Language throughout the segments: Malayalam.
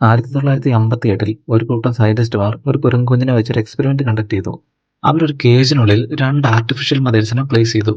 ആയിരത്തി തൊള്ളായിരത്തി അമ്പത്തി എട്ടിൽ ഒരു കൂട്ടം സയന്റിസ്റ്റുമാർ ഒരു കുരങ്കുഞ്ഞിനെ വെച്ചൊരു എക്സ്പെരിമെന്റ് കണ്ടക്ട് ചെയ്തു. അവരൊരു കേജിനുള്ളിൽ രണ്ട് ആർട്ടിഫിഷ്യൽ മദേഴ്സിനെ പ്ലേസ് ചെയ്തു.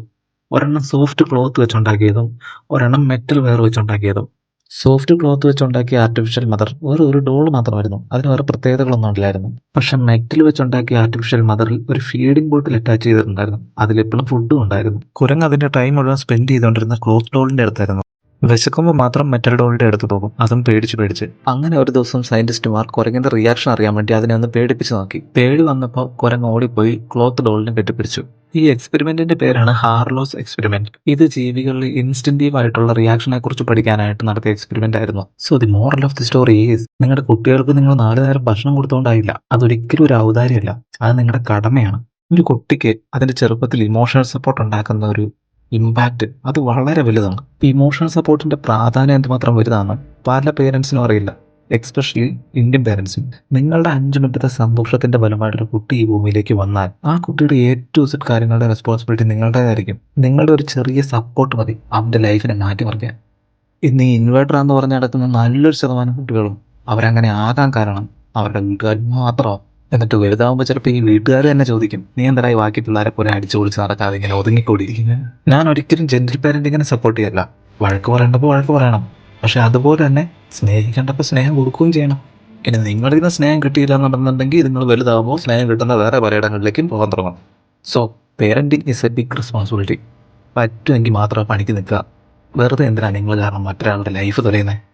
ഒരെണ്ണം സോഫ്റ്റ് ക്ലോത്ത് വെച്ചുണ്ടാക്കിയതും ഒരെണ്ണം മെറ്റൽ വെയർ വെച്ചുണ്ടാക്കിയതും. സോഫ്റ്റ് ക്ലോത്ത് വെച്ചുണ്ടാക്കിയ ആർട്ടിഫിഷ്യൽ മദർ വേറെ ഒരു ഡോൾ മാത്രമായിരുന്നു. അതിന് വേറെ പ്രത്യേകതകളൊന്നും ഇല്ലായിരുന്നു. പക്ഷെ മെറ്റൽ വെച്ചുണ്ടാക്കിയ ആർട്ടിഫിഷ്യൽ മദറിൽ ഒരു ഫീഡിംഗ് ബോട്ടിൽ അറ്റാച്ച് ചെയ്തിട്ടുണ്ടായിരുന്നു. അതിലെപ്പോഴും ഫുഡും ഉണ്ടായിരുന്നു. കുരങ്ങ് അതിന്റെ ടൈം മുഴുവൻ സ്പെൻഡ് ചെയ്തുകൊണ്ടിരുന്ന ക്ലോത്ത് ഡോളിന്റെ അടുത്തായിരുന്നു. വിശക്കുമ്പോൾ മാത്രം മെറ്റൽ ഡോളിന്റെ അടുത്ത് പോകും. അതും പേടിച്ച് പേടിച്ച്. അങ്ങനെ ഒരു ദിവസം സയന്റിസ്റ്റുമാർ കുരങ്ങിന്റെ റിയാക്ഷൻ അറിയാൻ വേണ്ടി അതിനെ ഒന്ന് പേടിപ്പിച്ച് നോക്കി. പേടി വന്നപ്പോൾ കുരങ്ങ് ഓടിപ്പോയി ക്ലോത്ത് ഡോളിനെ കെട്ടിപ്പിടിച്ചു. ഈ എക്സ്പെരിമെന്റിന്റെ പേരാണ് ഹാർലോസ് എക്സ്പെരിമെന്റ് ഇത് ജീവികളിൽ ഇൻസ്റ്റന്റീവ് ആയിട്ടുള്ള റിയാക്ഷനെ കുറിച്ച് പഠിക്കാനായിട്ട് നടത്തിയ എക്സ്പെരിമെന്റ് ആയിരുന്നു. So the moral of the story is നിങ്ങളുടെ കുട്ടികൾക്ക് നിങ്ങൾ നാല് നേരം ഭക്ഷണം കൊടുത്തോണ്ടായില്ല. അതൊരിക്കലും ഒരു ഔദാര്യമല്ല. അത് നിങ്ങളുടെ കടമയാണ്. ഒരു കുട്ടിക്ക് അതിന്റെ ചെറുപ്പത്തിൽ ഇമോഷണൽ സപ്പോർട്ട് ഉണ്ടാക്കുന്ന ഒരു ഇമ്പാക്റ്റ് അത് വളരെ വലുതാണ്. ഇമോഷണൽ സപ്പോർട്ടിന്റെ പ്രാധാന്യം എന്തുമാത്രം വലുതാണ് പല പേരൻസിനും അറിയില്ല. എക്സ്പെഷ്യലി ഇന്ത്യൻ പേരൻസിന് നിങ്ങളുടെ അഞ്ച് മിനിറ്റത്തെ സന്തോഷത്തിന്റെ ഫലമായിട്ടൊരു കുട്ടി ഈ ഭൂമിയിലേക്ക് വന്നാൽ ആ കുട്ടിയുടെ എ ടു സെറ്റ് കാര്യങ്ങളുടെ റെസ്പോൺസിബിലിറ്റി നിങ്ങളുടേതായിരിക്കും. നിങ്ങളുടെ ഒരു ചെറിയ സപ്പോർട്ട് മതി. അവന്റെ ലൈഫിനെ മാറ്റിമറിക്കാൻ ഇന്ന് ഈ ഇൻവേർട്ടർ എന്ന് പറഞ്ഞ് നടക്കുന്ന നല്ലൊരു ശതമാനം കുട്ടികളും അവരങ്ങനെ ആകാൻ കാരണം അവരുടെ വീട്ടുകാർ മാത്രമാണ്. എന്നിട്ട് വലുതാവുമ്പോൾ ചിലപ്പോൾ ഈ വീട്ടുകാർ തന്നെ ചോദിക്കും നീ എന്തായി ബാക്കി പിള്ളേരെ പോലെ അടിച്ചു പൊളിച്ച് നടക്കാതെ ഇങ്ങനെ ഒതുങ്ങിക്കൂടിയിരിക്കുന്നത് ഞാൻ ഒരിക്കലും ജെന്റിൽ പാരന്റിങ്ങിനെ സപ്പോർട്ട് ചെയ്യല്ല. വഴക്ക് പറയേണ്ടപ്പോൾ വഴക്ക് പറയണം. പക്ഷെ അതുപോലെ തന്നെ സ്നേഹിക്കേണ്ടപ്പോൾ സ്നേഹം കൊടുക്കുകയും ചെയ്യണം. ഇനി നിങ്ങളിൽ നിന്ന് സ്നേഹം കിട്ടിയില്ല എന്നുണ്ടെന്നുണ്ടെങ്കിൽ നിങ്ങൾ വലുതാകുമ്പോൾ സ്നേഹം കിട്ടുന്ന വേറെ പലയിടങ്ങളിലേക്കും പോകാൻ തുടങ്ങണം. So parenting is a big responsibility പറ്റുമെങ്കിൽ മാത്രം പണിക്ക് നിൽക്കുക. വെറുതെ എന്തിനാണ് നിങ്ങൾ കാരണം മറ്റൊരാളുടെ ലൈഫ് തുലയുന്നത്